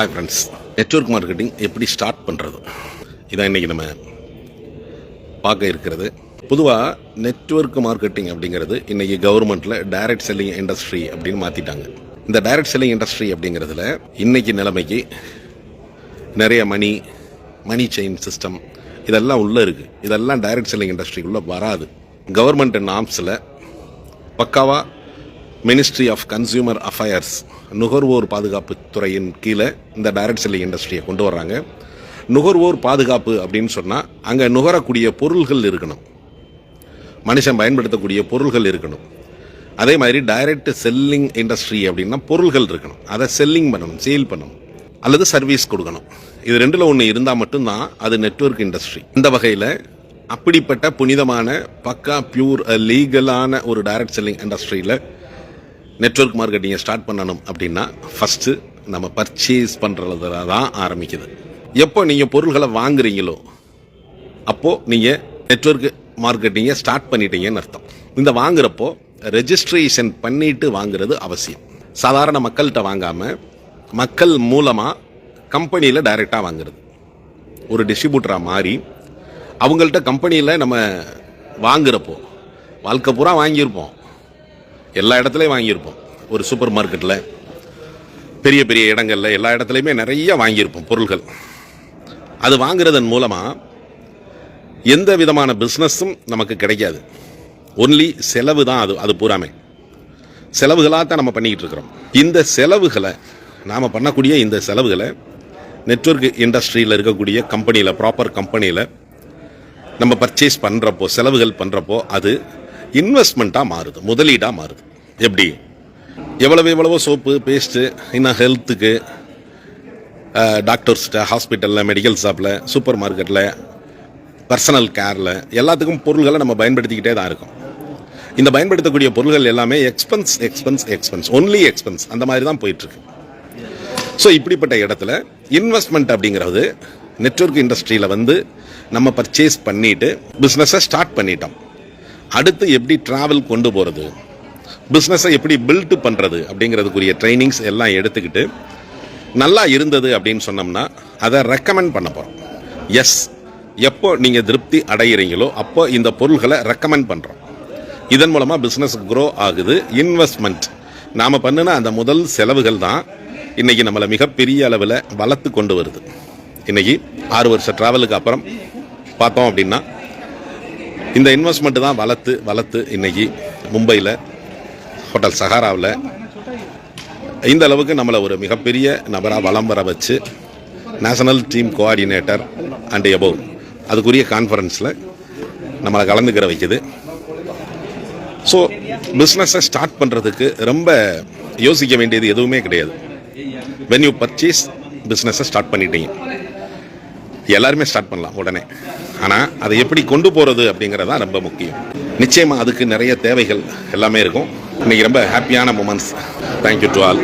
Hi friends network marketing எப்படி start பண்ணுறது இதான் இன்றைக்கி நம்ம பார்க்க இருக்கிறது. பொதுவாக நெட்ஒர்க் மார்க்கெட்டிங் அப்படிங்கிறது இன்றைக்கி கவர்மெண்ட்டில் டைரக்ட் செல்லிங் இண்டஸ்ட்ரி அப்படின்னு மாற்றிட்டாங்க இந்த டைரக்ட் செல்லிங் இண்டஸ்ட்ரி அப்படிங்கிறதுல இன்னைக்கு நிலைமைக்கு நிறைய மணி மணி செயின் சிஸ்டம் இதெல்லாம் உள்ளே இருக்குது இதெல்லாம் டைரக்ட் செல்லிங் இண்டஸ்ட்ரிக்குள்ளே வராது. கவர்மெண்ட் நாம்ஸில் பக்காவாக மினிஸ்ட்ரி ஆஃப் கன்சியூமர் அஃபயர்ஸ் நுகர்வோர் பாதுகாப்பு துறையின் கீழே இந்த டைரக்ட் செல்லிங் இண்டஸ்ட்ரியை கொண்டு வர்றாங்க. நுகர்வோர் பாதுகாப்பு அப்படின்னு சொன்னால் அங்கே நுகரக்கூடிய பொருள்கள் இருக்கணும். மனுஷன் பயன்படுத்தக்கூடிய பொருள்கள் இருக்கணும். அதே மாதிரி டைரக்ட் செல்லிங் இண்டஸ்ட்ரி அப்படின்னா பொருள்கள் இருக்கணும். அதை செல்லிங் பண்ணணும் சேல் பண்ணணும். அல்லது சர்வீஸ் கொடுக்கணும். இது ரெண்டில் ஒன்று இருந்தால் மட்டும்தான் அது நெட்வொர்க் இண்டஸ்ட்ரி இந்த வகையில் அப்படிப்பட்ட புனிதமான பக்கா பியூர் லீகலான ஒரு டைரக்ட் செல்லிங் இண்டஸ்ட்ரியில் நெட்வொர்க் மார்க்கெட்டிங்கை ஸ்டார்ட் பண்ணணும் அப்படின்னா ஃபஸ்ட்டு நம்ம பர்ச்சேஸ் பண்ணுறதுல தான் ஆரம்பிக்குது. எப்போ நீங்கள் பொருள்களை வாங்குறீங்களோ அப்போது நீங்கள் நெட்ஒர்க் மார்க்கெட்டிங்கை ஸ்டார்ட் பண்ணிட்டீங்கன்னு அர்த்தம். இந்த வாங்குறப்போ ரெஜிஸ்ட்ரேஷன் பண்ணிட்டு வாங்குறது அவசியம். சாதாரண மக்கள்கிட்ட வாங்காமல் மக்கள் மூலமாக கம்பெனியில் டைரெக்டாக வாங்குறது. ஒரு டிஸ்ட்ரிபியூட்டராக மாறி அவங்கள்ட்ட கம்பெனியில் நம்ம வாங்குறப்போ வாழ்க்கை பூரா வாங்கியிருப்போம். எல்லா இடத்துலையும் வாங்கியிருப்போம். ஒரு சூப்பர் மார்க்கெட்டில் பெரிய பெரிய இடங்களில் எல்லா இடத்துலையுமே நிறைய வாங்கியிருப்போம் பொருள்கள். அது வாங்குறதன் மூலமாக எந்த விதமான பிஸ்னஸும் நமக்கு கிடைக்காது. ஒன்லி செலவு தான் அது அது பூராமே. செலவுகளாக தான் நம்ம பண்ணிக்கிட்டு இருக்கிறோம். இந்த செலவுகளை நாம் பண்ணக்கூடிய இந்த செலவுகளை நெட்ஒர்க் இண்டஸ்ட்ரியில் இருக்கக்கூடிய கம்பெனியில் ப்ராப்பர் கம்பெனியில் நம்ம பர்ச்சேஸ் பண்ணுறப்போ செலவுகள் பண்ணுறப்போ அது இன்வெஸ்ட்மெண்ட்டாக மாறுது முதலீடாக மாறுது. எப்படி? எவ்வளவு எவ்வளவோ சோப்பு பேஸ்ட்டு இன்னும் ஹெல்த்துக்கு டாக்டர்ஸ்கிட்ட ஹாஸ்பிட்டலில் மெடிக்கல் ஷாப்பில் சூப்பர் மார்க்கெட்டில் பர்சனல் கேரில் எல்லாத்துக்கும் பொருள்களை நம்ம பயன்படுத்திக்கிட்டே தான் இருக்கோம். இந்த பயன்படுத்தக்கூடிய பொருள்கள் எல்லாமே expense expense expense only expense அந்த மாதிரி தான் போயிட்டுருக்கு. ஸோ இப்படிப்பட்ட இடத்துல இன்வெஸ்ட்மெண்ட் அப்படிங்கிறது நெட்ஒர்க் இண்டஸ்ட்ரியில் வந்து நம்ம பர்ச்சேஸ் பண்ணிவிட்டு பிஸ்னஸை ஸ்டார்ட் பண்ணிட்டோம். அடுத்து எப்படி ட்ராவல் கொண்டு போகிறது பிஸ்னஸை எப்படி பில்ட் பண்ணுறது அப்படிங்கிறதுக்குரிய ட்ரைனிங்ஸ் எல்லாம் எடுத்துக்கிட்டு நல்லா இருந்தது அப்படின்னு சொன்னோம்னா அதை ரெக்கமெண்ட் பண்ண போகிறோம் எஸ் எப்போ நீங்கள் திருப்தி அடைகிறீங்களோ அப்போ இந்த பொருள்களை ரெக்கமெண்ட் பண்ணுறோம் இதன் மூலமாக பிஸ்னஸ் க்ரோ ஆகுது. இன்வெஸ்ட்மெண்ட் நாம் பண்ணின அந்த முதல் செலவுகள் தான் இன்றைக்கி நம்மளை மிகப்பெரிய அளவில் வளர்த்து கொண்டு வருது. இன்றைக்கி ஆறு வருஷ ட்ராவலுக்கு அப்புறம் பார்த்தோம் அப்படின்னா இந்த இன்வெஸ்ட்மெண்ட்டு தான் வளர்த்து வளர்த்து இன்றைக்கி மும்பையில் ஹோட்டல் சஹாராவில். இந்த அளவுக்கு நம்மளை ஒரு மிகப்பெரிய நபராக வலம் வர வச்சு national team coordinator and above அதுக்குரிய கான்ஃபரன்ஸில் நம்மளை கலந்துக்கிற வைக்குது. ஸோ பிஸ்னஸை ஸ்டார்ட் பண்ணுறதுக்கு ரொம்ப யோசிக்க வேண்டியது எதுவுமே கிடையாது. வென் யூ பர்ச்சேஸ் பிஸ்னஸை ஸ்டார்ட் பண்ணிட்டீங்க. எல்லாருமே ஸ்டார்ட் பண்ணலாம் உடனே. ஆனால் அதை எப்படி கொண்டு போகிறது அப்படிங்கிறது தான் ரொம்ப முக்கியம். நிச்சயமாக அதுக்கு நிறைய தேவைகள் எல்லாமே இருக்கும். இன்னைக்கு ரொம்ப ஹாப்பியான மூமெண்ட்ஸ் தேங்க்யூ டு ஆல்